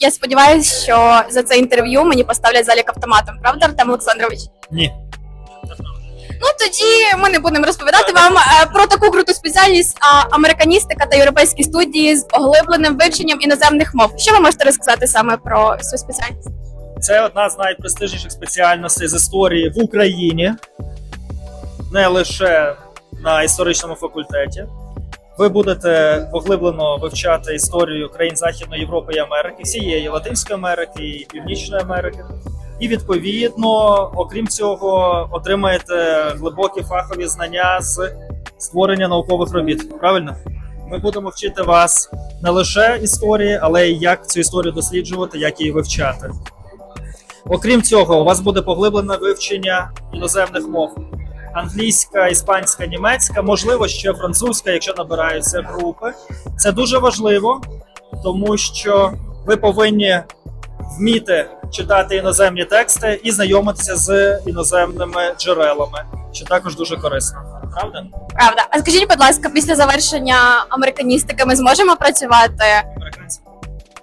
Я сподіваюся, що за це інтерв'ю мені поставлять залік автоматом. Правда, Артем Олександрович? Ні. Ну тоді ми не будемо розповідати вам е, про таку круту спеціальність а, американістика та європейські студії з оглибленим вивченням іноземних мов. Що ви можете розказати саме про цю спеціальність? Це одна з найпрестижніших спеціальностей з історії в Україні, не лише на історичному факультеті. Ви будете поглиблено вивчати історію країн Західної Європи і Америки, всієї Латинської Америки і Північної Америки. І відповідно, окрім цього, отримаєте глибокі фахові знання з створення наукових робіт. Правильно? Ми будемо вчити вас не лише історії, але й як цю історію досліджувати, як її вивчати. Окрім цього, у вас буде поглиблене вивчення іноземних мов: англійська, іспанська, німецька, можливо, ще французька, якщо набираються групи. Це дуже важливо, тому що ви повинні вміти читати іноземні тексти і знайомитися з іноземними джерелами, що також дуже корисно. Правда? Правда. А скажіть, будь ласка, після завершення американістики ми зможемо працювати Американці.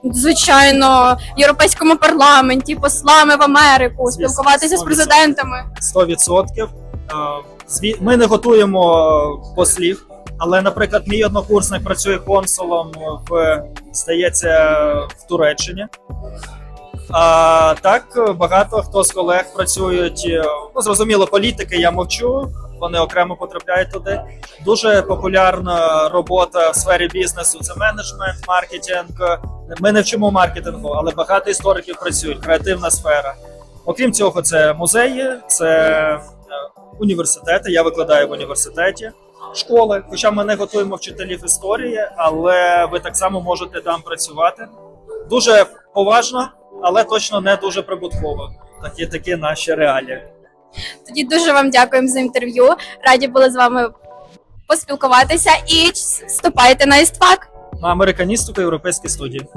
звичайно в європейському парламенті, послами в Америку, Звісно, спілкуватися з 100%. президентами? 100%. Е, Ми не готуємо послів, але, наприклад, мій однокурсник працює консулом в, здається, в Туреччині. А так, багато хто з колег працюють, е, ну, зрозуміло, політики, я мовчу, вони окремо потрапляють туди. Дуже популярна робота в сфері бізнесу це менеджмент, маркетинг. Ми не вчимо маркетингу, але багато істориків працюють, креативна сфера. Окрім цього, це музеї, це е, університети. Я викладаю в університеті, школи. Хоча ми не готуємо вчителів історії, але ви так само можете там працювати. Дуже поважно, але точно не дуже прибутково. Такі такі наші реалії. Тоді дуже вам дякуємо за інтерв'ю. Раді були з вами поспілкуватися і вступайте на істфак. На американістику європейські студії.